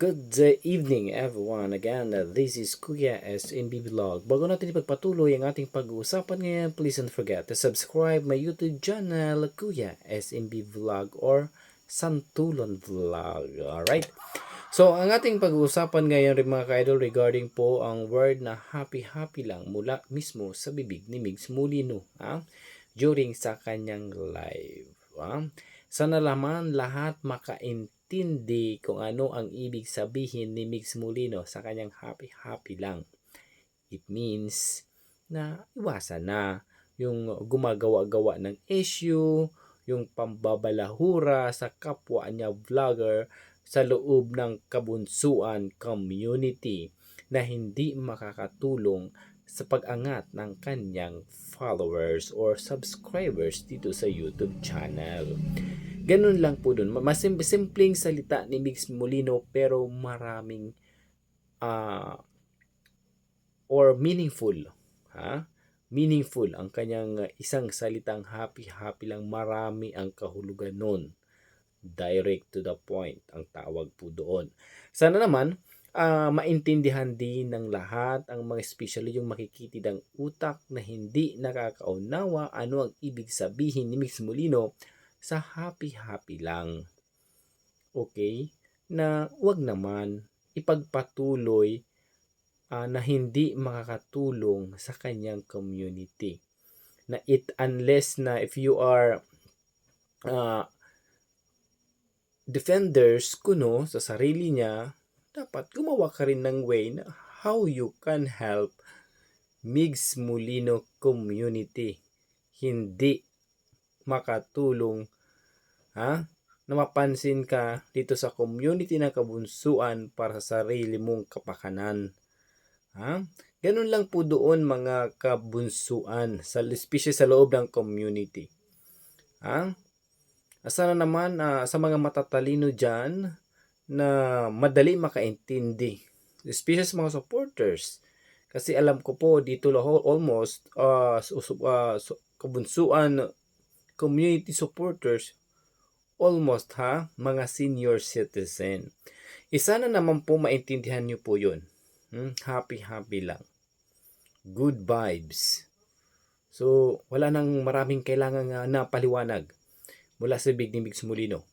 Good evening everyone. Again, uh, this is Kuya SNB Vlog. Bago natin ipagpatuloy ang ating pag-uusapan ngayon, please don't forget to subscribe my YouTube channel, Kuya SNB Vlog or Santulon Vlog. Alright? So, ang ating pag-uusapan ngayon rin mga ka-idol regarding po ang word na happy-happy lang mula mismo sa bibig ni Migs Mulino ha? during sa kanyang live. Ha? Sana naman lahat makaintindi kung ano ang ibig sabihin ni Migs Molino sa kanyang happy-happy lang. It means na iwasan na yung gumagawa-gawa ng issue, yung pambabalahura sa kapwa niya vlogger sa loob ng kabunsuan community na hindi makakatulong sa pag-angat ng kanyang followers or subscribers dito sa YouTube channel. Ganun lang po dun. Mas sim- simpleng salita ni Mix Molino pero maraming ah or meaningful. Ha? Meaningful ang kanyang uh, isang salitang happy-happy lang. Marami ang kahulugan nun. Direct to the point ang tawag po doon. Sana naman ah, maintindihan din ng lahat ang mga especially yung makikitid ang utak na hindi nakakaunawa ano ang ibig sabihin ni Mix Molino sa happy-happy lang. Okay? Na wag naman ipagpatuloy ah, na hindi makakatulong sa kanyang community. Na it unless na if you are ah, defenders kuno sa sarili niya, dapat gumawa ka rin ng way na how you can help Migs Molino community. Hindi makatulong ha na mapansin ka dito sa community ng kabunsuan para sa sarili mong kapakanan. Ha? Ganun lang po doon mga kabunsuan, sa, especially sa loob ng community. Ha? Sana naman ah, sa mga matatalino dyan na madali makaintindi. Especially sa mga supporters. Kasi alam ko po dito almost uh, uh, kabunsuan community supporters almost ha mga senior citizen. Isa na naman po maintindihan niyo po yun. Hmm? Happy happy lang. Good vibes. So, wala nang maraming kailangan uh, na paliwanag mula sa big ni Migs Molino.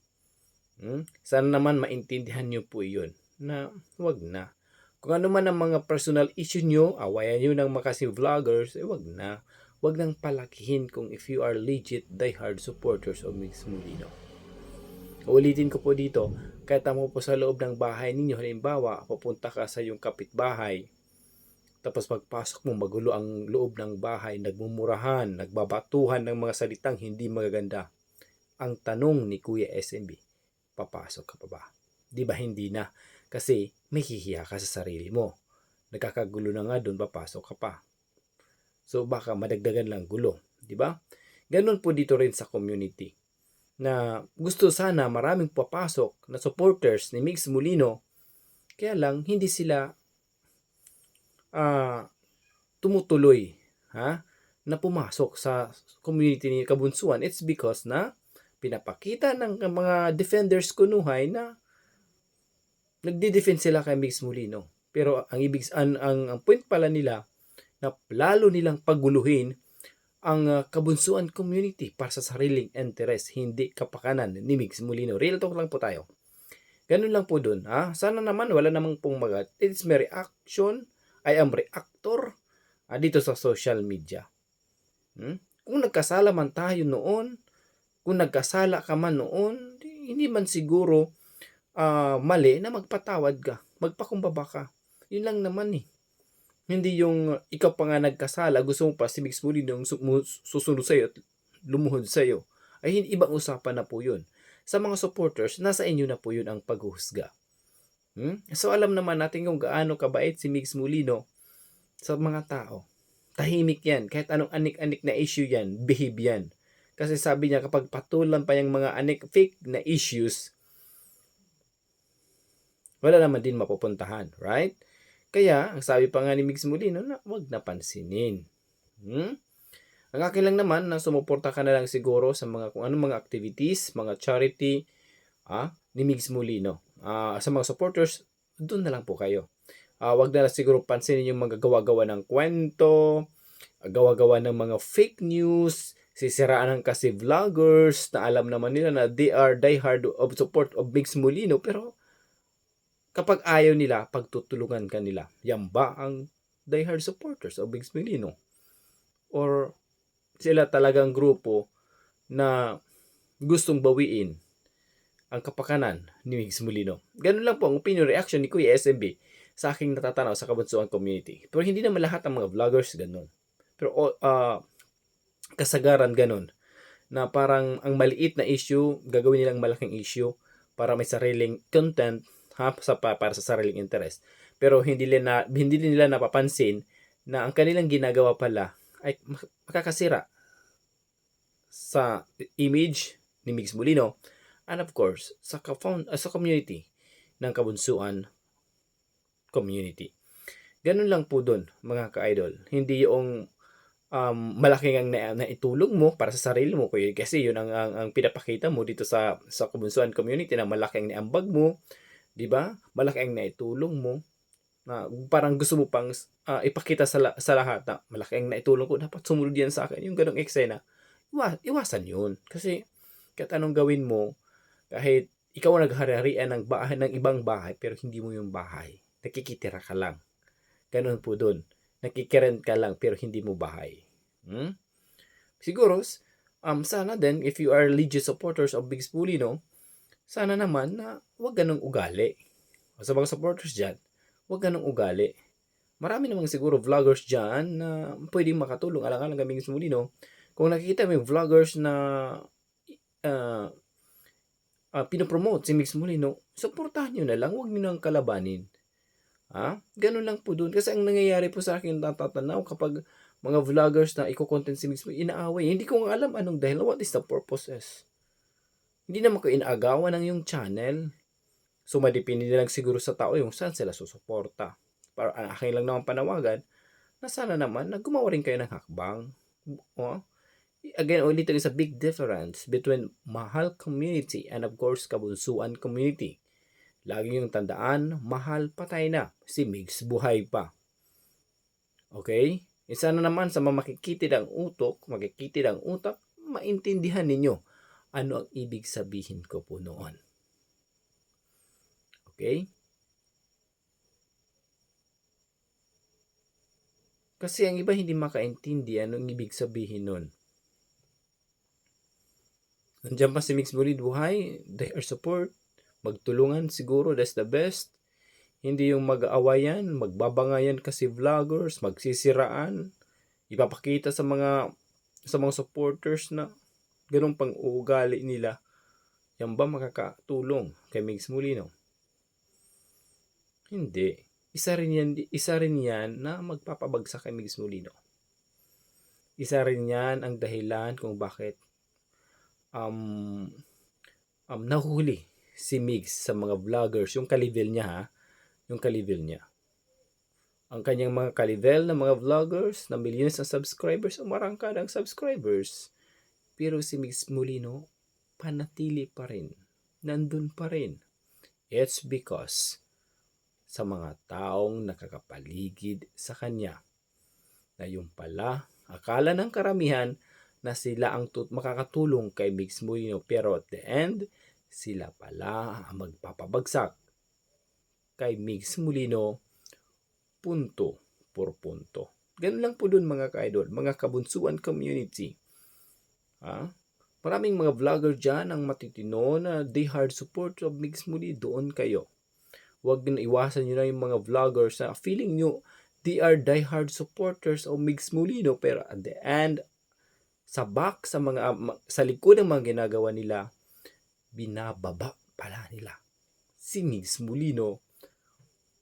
Hmm? Sana naman maintindihan niyo po iyon na wag na. Kung ano man ang mga personal issue nyo, awayan nyo ng makasi vloggers, eh wag na. Wag nang palakihin kung if you are legit diehard supporters of Migs Molino. Uulitin ko po dito, kahit mo po sa loob ng bahay ninyo, halimbawa, pupunta ka sa yung kapitbahay, tapos pagpasok mo, magulo ang loob ng bahay, nagmumurahan, nagbabatuhan ng mga salitang hindi magaganda. Ang tanong ni Kuya SMB, papasok ka pa ba? Di ba hindi na? Kasi may hihiya ka sa sarili mo. Nagkakagulo na nga doon, papasok ka pa. So baka madagdagan lang gulo, di ba? Ganun po dito rin sa community na gusto sana maraming papasok na supporters ni Mix Molino kaya lang hindi sila uh, tumutuloy ha na pumasok sa community ni Kabunsuan it's because na pinapakita ng mga defenders kunuhay na nagdi-defend sila kay Mix Molino pero ang ibig ang, ang, ang point pala nila na lalo nilang paguluhin ang uh, kabunsuan community para sa sariling interest, hindi kapakanan ni Migs Molino. Real talk lang po tayo. Ganun lang po dun. Ha? Sana naman wala namang pong magat. It's my reaction. I am reactor uh, dito sa social media. Hmm? Kung nagkasala man tayo noon, kung nagkasala ka man noon, hindi man siguro uh, mali na magpatawad ka, magpakumbaba ka. Yun lang naman eh. Hindi yung ikaw pa nga nagkasala, gusto mo pa si Mix Molino yung susunod sa'yo at lumuhod sa'yo. Ay hindi ibang usapan na po yun. Sa mga supporters, nasa inyo na po yun ang paghuhusga. Hmm? So alam naman natin kung gaano kabait si Mix Molino sa mga tao. Tahimik yan. Kahit anong anik-anik na issue yan, behave yan. Kasi sabi niya kapag patulan pa yung mga fake na issues, wala naman din mapupuntahan, right? Kaya, ang sabi pa nga ni Migs Molino na wag napansinin. Hmm? Ang akin lang naman na sumuporta ka na lang siguro sa mga kung anong mga activities, mga charity ah, ni Migs Molino. Ah, sa mga supporters, doon na lang po kayo. Ah, wag na lang siguro pansinin yung mga gawa-gawa ng kwento, gawa-gawa ng mga fake news, sisiraan ng kasi vloggers na alam naman nila na they are diehard of support of Mix Molino pero kapag ayaw nila, pagtutulungan ka nila. Yan ba ang diehard supporters of Mix Molino? Or sila talagang grupo na gustong bawiin ang kapakanan ni Migs Molino. Ganun lang po ang opinion reaction ni Kuya SMB sa aking natatanaw sa kabunsuan community. Pero hindi naman lahat ng mga vloggers ganun. Pero uh, kasagaran ganun na parang ang maliit na issue, gagawin nilang malaking issue para may sariling content ha, sa, para sa sariling interest. Pero hindi nila, hindi nila napapansin na ang kanilang ginagawa pala ay makakasira sa image ni Mix Molino and of course sa, ka-found, uh, sa community ng kabunsuan community. Ganun lang po dun, mga ka-idol. Hindi yung um, malaking ang na, naitulong mo para sa sarili mo. Kasi yun ang, ang, ang pinapakita mo dito sa, sa kabunsuan community na malaking niambag mo. di ba Malaki ang naitulong mo. Na parang gusto mo pang uh, ipakita sa, sa lahat na malaki ang naitulong ko. Dapat sumunod yan sa akin. Yung ganong eksena. Iwa, iwasan yun. Kasi kahit anong gawin mo, kahit ikaw ang naghari-harian ng bahay ng ibang bahay pero hindi mo yung bahay nakikitira ka lang. Ganun po doon. Nakikirent ka lang pero hindi mo bahay. Hmm? Siguro, um, sana din, if you are legit supporters of Big Spulino, sana naman na wag ganong ugali. O sa mga supporters dyan, wag ganong ugali. Marami namang siguro vloggers dyan na pwedeng makatulong alang-alang kami Big Spulino. Kung nakikita mo yung vloggers na uh, uh, pinopromote si Mix Molino, supportahan nyo na lang, huwag nyo nang kalabanin. Ha? Ganun lang po doon. Kasi ang nangyayari po sa akin natatanaw kapag mga vloggers na iko-content si mismo inaaway. Hindi ko nga alam anong dahil. What is the purposes? Hindi naman ko inaagawan ng yung channel. So, madipindi na lang siguro sa tao yung saan sila susuporta. Para ang akin lang naman panawagan na sana naman na gumawa rin kayo ng hakbang. Oh? Again, ulit is a big difference between mahal community and of course kabunsuan community. Lagi yung tandaan, mahal patay na. Si Migs buhay pa. Okay? Isa na naman sa mamakikitid ang utok, makikitid ang utak, maintindihan ninyo ano ang ibig sabihin ko po noon. Okay? Kasi ang iba hindi makaintindi ano ang ibig sabihin nun. Nandiyan pa si Mix Bulid buhay, they are support, magtulungan siguro, that's the best. Hindi yung mag-aawayan, magbabangayan kasi vloggers, magsisiraan, ipapakita sa mga sa mga supporters na ganong pang uugali nila. Yan ba makakatulong kay Migs Molino? Hindi. Isa rin yan, isa rin yan na magpapabagsak kay Migs Molino. Isa rin yan ang dahilan kung bakit um, um, nahuli si Migs sa mga vloggers, yung kalivel niya ha, yung kalivel niya. Ang kanyang mga kalivel na mga vloggers na millions ng subscribers, umarangka ng subscribers. Pero si Migs Molino, panatili pa rin. Nandun pa rin. It's because sa mga taong nakakapaligid sa kanya. Na yung pala, akala ng karamihan na sila ang tut- makakatulong kay Migs Molino. Pero at the end, sila pala ang magpapabagsak kay Migs Molino punto por punto. Ganun lang po dun mga ka-idol, mga kabunsuan community. Ha? Maraming mga vlogger dyan ang matitino na they hard support of Migs Muli, doon kayo. Huwag na iwasan nyo na yung mga vloggers na feeling nyo they are die-hard supporters of Migs Molino pero at the end sa back sa mga sa likod ng mga ginagawa nila binababa pala nila. Si Migs Molino,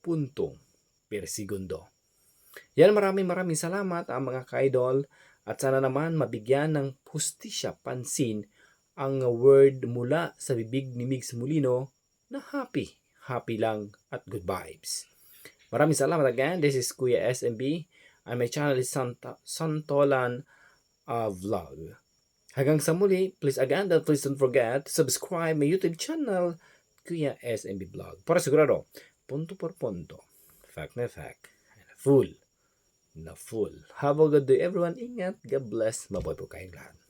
puntong per segundo. Yan maraming maraming salamat ang mga ka-idol at sana naman mabigyan ng hustisya pansin ang word mula sa bibig ni Migs Molino na happy, happy lang at good vibes. Maraming salamat again. This is Kuya SMB and my channel is Santa, Santolan uh, Vlog. Hanggang sa muli, please again, please don't forget subscribe my YouTube channel, Kuya SMB Vlog. Para sigurado, punto por punto, fact na fact, and full na full. Have a good day everyone. Ingat. God bless. Mabuhay po kayong lahat.